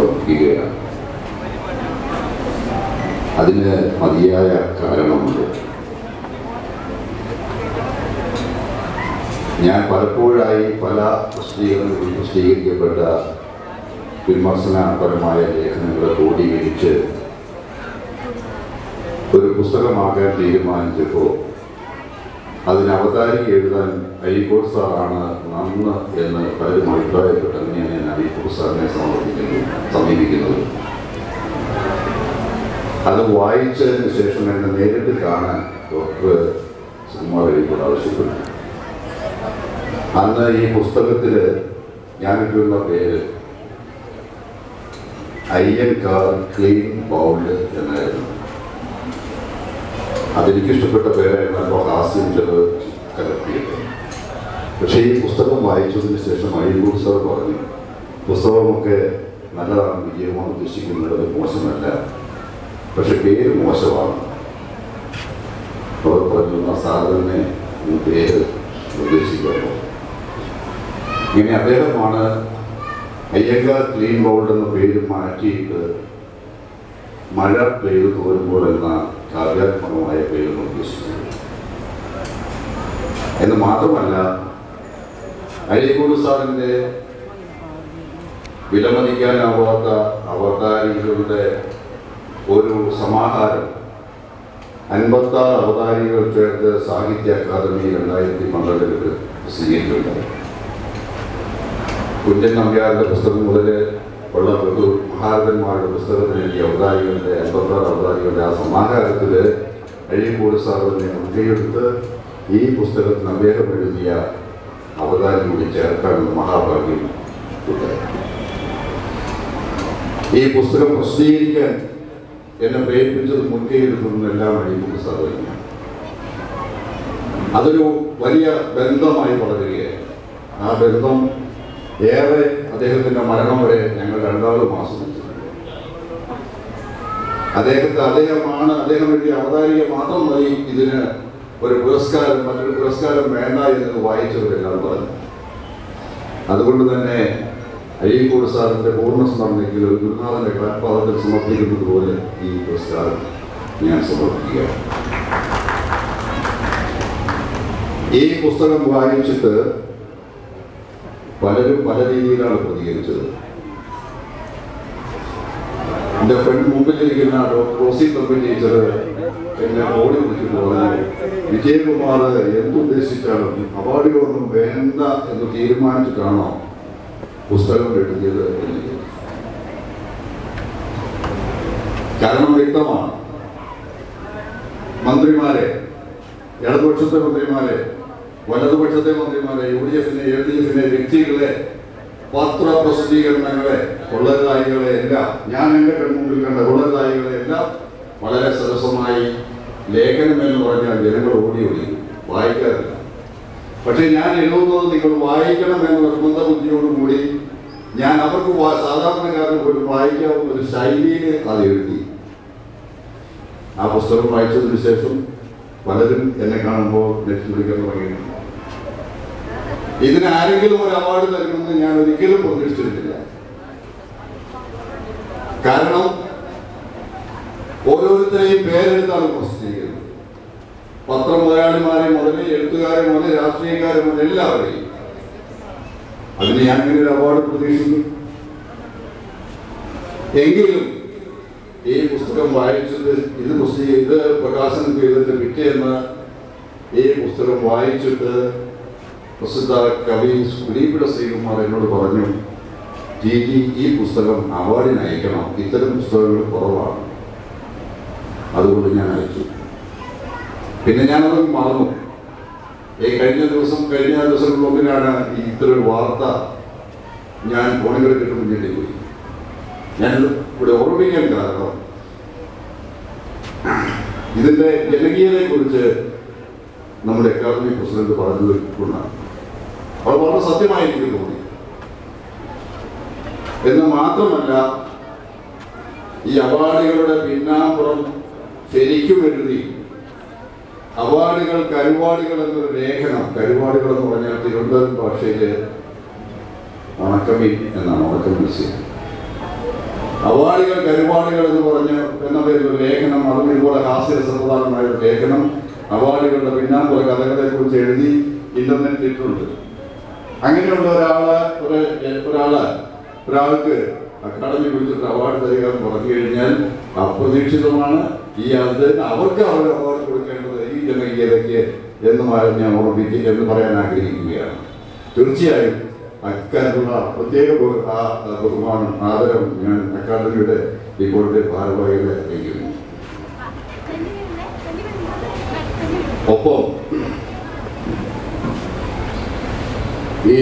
സമർപ്പിക്കുകയാണ് അതിന് മതിയായ കാരണമുണ്ട്. ഞാൻ പലപ്പോഴായി പല പ്രസിദ്ധീകരണങ്ങളിൽ പ്രസിദ്ധീകരിക്കപ്പെട്ട വിമർശനപരമായ ലേഖനങ്ങളെ ക്രോഡീകരിച്ച് ഒരു പുസ്തകമാക്കാൻ തീരുമാനിച്ചപ്പോൾ അതിന് അവതാരി എഴുതാൻ അരീക്കോട് സാറാണ് നന്ന് എന്ന് പലരും അഭിപ്രായപ്പെട്ട് അങ്ങനെയാണ് ഞാൻ അരീക്കോട് സാറിനെ സമർപ്പിക്കുന്നത് സമീപിക്കുന്നത്. അത് വായിച്ചതിന് ശേഷം എന്നെ നേരിട്ട് കാണാൻ ഡോക്ടർ സുകുമാർ അരീക്കോട് ആവശ്യപ്പെട്ടു. അന്ന് ഈ പുസ്തകത്തിൽ ഞാനിട്ടുള്ള പേര് അയ്യൻകാർ ക്ലീൻ പൗണ്ട് എന്നായിരുന്നു. അതെനിക്ക് ഇഷ്ടപ്പെട്ട പേരായിരുന്നു അപ്പോൾ ഹാസ്യം ചിലത് കലർത്തിയത്. പക്ഷേ ഈ പുസ്തകം വായിച്ചതിന് ശേഷം അയ്യൂർ സാർ പറഞ്ഞു പുസ്തകമൊക്കെ നല്ലതാണ് വിജയമാണ് ഉദ്ദേശിക്കുന്നത് മോശമല്ല പക്ഷെ പേര് മോശമാണ്. അവർ പറഞ്ഞു ആ സാറിനെ ഈ പേര് നിർദ്ദേശിക്കുന്നു. ഇങ്ങനെ അദ്ദേഹമാണ് അയ്യങ്കാർ ക്ലീൻ ബൗൾഡ് എന്ന പേര് മാറ്റിയിട്ട് മഴ പെയ്തു തോരുമ്പോൾ എന്ന കാവ്യാത്മകമായ പേര് നിർദ്ദേശിക്കുന്നത് എന്ന് മാത്രമല്ല അരീക്കോട് സാറിന്റെ വിലമതിക്കാനാവാത്ത അവതാരികളുടെ ഒരു സമാഹാരം അൻപത്താറ് അവതാരികൾ ചേർത്ത് സാഹിത്യ അക്കാദമി രണ്ടായിരത്തി പന്ത്രണ്ടിൽ പ്രസിദ്ധീകരിച്ചിട്ടുണ്ട്. കുഞ്ചൻ നമ്പ്യാരുടെ പുസ്തകം മുതൽ ഉള്ള ബഹു മഹാരഥന്മാരുടെ പുസ്തകത്തിൽ ഈ അവതാരികളുടെ അൻപത്താറ് അവതാരികളുടെ ആ സമാഹാരത്തിൽ അഴീക്കോട് സാറിനെ മുൻകൈയെടുത്ത് ഈ പുസ്തകത്തിന് അദ്ദേഹം എഴുതിയ അവതാരം കൂടി ചേർക്കാനുള്ള മഹാഭാഗ്യം ഈ പുസ്തകം പ്രസിദ്ധീകരിക്കാൻ എന്നെ പ്രേരിപ്പിച്ചത് മുൻകൈയെടുക്കുന്നതെല്ലാം അഴീക്കോട് സാർ അതൊരു വലിയ ബന്ധമായി വളരുകയായിരുന്നു ആ ബന്ധം ഏറെ അദ്ദേഹത്തിന്റെ മരണം വരെ ഞങ്ങൾ രണ്ടാളും മാസം അദ്ദേഹത്തെ അദ്ദേഹമാണ് അദ്ദേഹം എഴുതിയ അവതാരിക മാത്രം മതി ഇതിന് ഒരു പുരസ്കാരം മറ്റൊരു പുരസ്കാരം വേണ്ട എന്ന് വായിച്ചവരെല്ലാം പറഞ്ഞു. അതുകൊണ്ട് തന്നെ അഴീക്കോട് സാറിന്റെ പൂർണ സ്മരണയ്ക്ക് ഒരു ഗുരുനാഥന്റെ കാൽപാദത്തിൽ സമർപ്പിക്കുന്നത് പോലെ ഈ പുരസ്കാരം ഞാൻ സമർപ്പിക്കുകയാണ്. ഈ പുസ്തകം വായിച്ചിട്ട് പലരും പല രീതിയിലാണ് പ്രതികരിച്ചത് എന്റെ ഫ്രണ്ട് മുമ്പിലിരിക്കുന്ന ഡോക്ടർ റോസി തമ്പി ടീച്ചർ എന്നെ ഓടി വിളിച്ചിട്ട് പറഞ്ഞു വിജയകുമാർ എന്തുദ്ദേശിച്ചാണ് അവാർഡുകളൊന്നും വേണ്ട എന്ന് തീരുമാനിച്ചിട്ടാണോ പുസ്തകം എഴുതിയത് എന്ന്. കാരണം വ്യക്തമാണ് മന്ത്രിമാരെ ഇടതുപക്ഷത്തെ മന്ത്രിമാരെ വലതുപക്ഷത്തെ മന്ത്രിമാരെ യു ഡി എഫിനെ എൽ ഡി എഫിനെ വ്യക്തികളെ പത്ര പ്രസിദ്ധീകരണങ്ങളെ എല്ലാം ഞാൻ എന്റെ കൺമുമ്പിൽ കണ്ട കൊള്ളരുതായികളെ എല്ലാം വളരെ സരസമായി ലേഖനം എന്ന് പറഞ്ഞാൽ ജനങ്ങൾ ഓടി ഓടി വായിക്കാറില്ല. പക്ഷെ ഞാൻ എഴുതുന്നത് നിങ്ങൾ വായിക്കണം എന്ന നിർബന്ധ ബുദ്ധിയോടുകൂടി ഞാൻ അവർക്ക് സാധാരണക്കാർക്ക് പോലും വായിക്കാവുന്ന ഒരു ശൈലിയിൽ അത് എഴുതി. ആ പുസ്തകം വായിച്ചതിന് ശേഷം പലരും എന്നെ കാണുമ്പോൾ നെറ്റ് വിളിക്കാൻ തുടങ്ങിയിട്ടുണ്ട്. ഇതിന് ആരെങ്കിലും ഒരു അവാർഡ് തരുമെന്ന് ഞാൻ ഒരിക്കലും പ്രതീക്ഷിച്ചിട്ടില്ല കാരണം ഓരോരുത്തരെയും പേരെടുത്താണ് പ്രസിദ്ധീകരിക്കുന്നത്. പത്ര മുതലാളിമാരെ മുതൽ എഴുത്തുകാരെ മുതൽ രാഷ്ട്രീയക്കാരെ മുതൽ എല്ലാവരെയും. അതിന് ഞാൻ ഇങ്ങനെ ഒരു അവാർഡ് പ്രതീക്ഷിക്കുന്നു. എങ്കിലും ഈ പുസ്തകം വായിച്ചത് ഇത് പുസ്തകം ഇത് പ്രകാശനം ചെയ്തതിന്റെ പിറ്റേന്ന് ഈ പുസ്തകം വായിച്ചിട്ട് പ്രസിദ്ധ കവി കുരീപ്പിട ശ്രീകുമാർ എന്നോട് പറഞ്ഞു ടി ജി ഈ പുസ്തകം അവാർഡിന് അയക്കണം. ഇത്തരം പുസ്തകങ്ങൾ കുറവാണ്. അതുകൊണ്ട് ഞാൻ അയച്ചു. പിന്നെ ഞാനത് മറന്നു. ഈ കഴിഞ്ഞ ദിവസം കഴിഞ്ഞ ദിവസം ഈ ഇത്തരം വാർത്ത ഞാൻ ഫോണുകളിൽ മുന്നിലേക്ക് പോയി ഞാൻ ഇവിടെ ഓർമ്മിക്കാൻ കാരണം ഇതിന്റെ ജനകീയതയെ കുറിച്ച് നമ്മുടെ അക്കാദമി പ്രസിഡന്റ് പറഞ്ഞത് കൊണ്ടാണ്. അത് വളരെ സത്യമായി എനിക്ക് തോന്നി എന്ന് മാത്രമല്ല ഈ അവാർഡുകളുടെ പിന്നാമ്പുറം ശരിക്കും എഴുതി അവാർഡുകൾ കരുവാടുകൾ എന്നൊരു ലേഖനം കരുവാടുകൾ എന്ന് പറഞ്ഞാൽ തിരുവനന്തപുരം ഭാഷയിൽ ഉണക്കമീൻ എന്നാണ് ഉണക്ക മത്സ്യം. അവാർഡുകൾ കരുവാടുകൾ എന്ന് പറഞ്ഞ് എന്ന പേരിൽ ഒരു ലേഖനം അതും ഇതുപോലെ ഹാസ്യരസപ്രധാനമായ ഒരു ലേഖനം അവാർഡുകളുടെ പിന്നാമ്പുറ കഥകളെ കുറിച്ച് എഴുതി ഇന്റർനെറ്റിൽ ഇട്ടുണ്ട് അങ്ങനെയുള്ള ഒരാൾ ഒരു ഒരാൾ ഒരാൾക്ക് അക്കാദമി വിളിച്ചിട്ട് അവാർഡ് തരിക എന്ന് പറഞ്ഞു കഴിഞ്ഞാൽ അപ്രതീക്ഷിതമാണ്. ഈ അത് അവർക്ക് അവർ അവാർഡ് കൊടുക്കേണ്ടത് ഈ ജനകീയതയ്ക്ക് എന്ന് ഞാൻ ഓർമ്മിക്കുക എന്ന് പറയാൻ ആഗ്രഹിക്കുകയാണ്. തീർച്ചയായും അക്കാര്യത്തിലുള്ള പ്രത്യേക ആ ബഹുമാനം ആദരം ഞാൻ അക്കാദമിയുടെ ഇപ്പോഴത്തെ ഭാരവാഹികളെ അറിയിക്കുന്നു. ഒപ്പം ഈ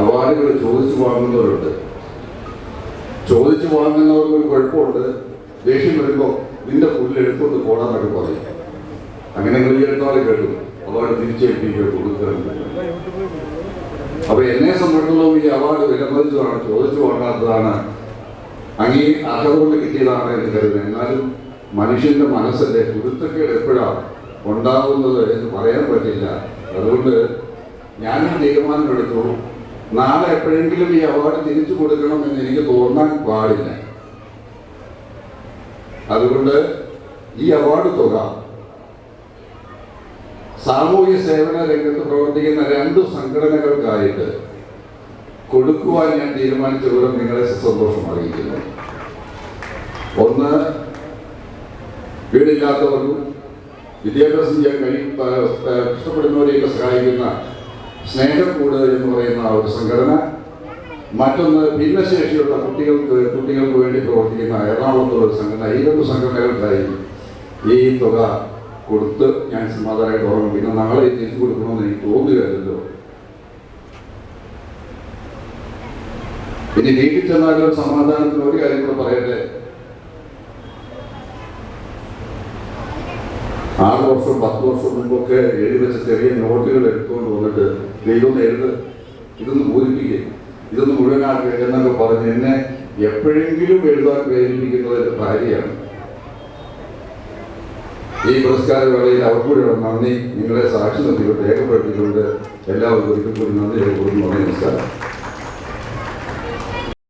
അവാർഡുകൾ ചോദിച്ചു വാങ്ങുന്നവരുണ്ട്. ചോദിച്ചു വാങ്ങുന്നവർക്ക് ഒരു കുഴപ്പമുണ്ട്. ദേഷ്യം വരുമ്പോൾ നിന്റെ പുല്ല് എടുത്തോണ്ട് പോടാന്നൊക്കെ പറയും. അങ്ങനെ കളിയെടുത്താൽ കേട്ടു. അവാർഡ് തിരിച്ചേൽപ്പിക്കുക കൊടുക്കുന്നത് അപ്പൊ എന്നെ സംബന്ധിച്ചിടത്തോളം ഈ അവാർഡ് വിലമതിച്ചതാണ് ചോദിച്ചു വാങ്ങാത്തതാണ്. അങ്ങേ അർഹത കൊണ്ട് കിട്ടിയതാണ് എന്ന് കരുതുന്നത് എന്നാലും മനുഷ്യന്റെ മനസ്സിന്റെ കുരുത്തക്കേട് എപ്പോഴാണ് ഉണ്ടാകുന്നത് എന്ന് പറയാൻ പറ്റില്ല. അതുകൊണ്ട് ഞാനൊരു തീരുമാനമെടുത്തു നാളെ എപ്പോഴെങ്കിലും ഈ അവാർഡ് തിരിച്ചു കൊടുക്കണം എന്ന് എനിക്ക് തോന്നാൻ പാടില്ല. അതുകൊണ്ട് ഈ അവാർഡ് തുക സാമൂഹ്യ സേവന രംഗത്ത് പ്രവർത്തിക്കുന്ന രണ്ട് സംഘടനകൾക്കായിട്ട് കൊടുക്കുവാൻ ഞാൻ തീരുമാനിച്ച വിവരം നിങ്ങളെ സന്തോഷം അറിയിക്കുന്നു. ഒന്ന് വീടില്ലാത്തവർക്കും വിദ്യാഭ്യാസം ചെയ്യാൻ കഴിയും ഇഷ്ടപ്പെടുന്നവരെയൊക്കെ സഹായിക്കുന്ന സ്നേഹക്കൂട് എന്ന് പറയുന്ന ഒരു സംഘടന മറ്റൊന്ന് ഭിന്നശേഷിയുള്ള കുട്ടികൾക്ക് കുട്ടികൾക്ക് വേണ്ടി പ്രവർത്തിക്കുന്ന എറണാകുളത്തുള്ള ഒരു സംഘടന ഈ രണ്ട് സംഘടനകൾക്കായി ഈ തുക കൊടുത്ത് ഞാൻ സമാധാനമായിട്ട് ഓർമ്മ പിന്നെ നാളെ തിരിച്ചു കൊടുക്കണമെന്ന് എനിക്ക് തോന്നുകയല്ലോ ഇനി വീട്ടിൽ ചെന്നാലും സമാധാനത്തിന് ഒരു കാര്യം കൂടെ പറയട്ടെ? വർഷം പത്ത് വർഷം മുമ്പൊക്കെ എഴുതി വെച്ച ചെറിയ നോട്ടുകൾ എടുത്തുകൊണ്ട് വന്നിട്ട് ദൈവം എഴുത് ഇതൊന്ന് പൂരിപ്പിക്കുക ഇതൊന്ന് മുഴുവനാക്കുക എന്നൊക്കെ പറഞ്ഞ് എന്നെ എപ്പോഴെങ്കിലും എഴുതാൻ പ്രേരിപ്പിക്കുന്നത് എന്റെ ഭാര്യയാണ്. ഈ പുരസ്കാര വേളയിൽ അവർക്കൂടെ നന്ദി നിങ്ങളെ സാക്ഷി നിർത്തിക്കൊണ്ട് രേഖപ്പെടുത്തിക്കൊണ്ട് എല്ലാവർക്കും ഒരിക്കൽ കൂടി നന്ദി രേഖപ്പെടുന്നു നമസ്കാരം.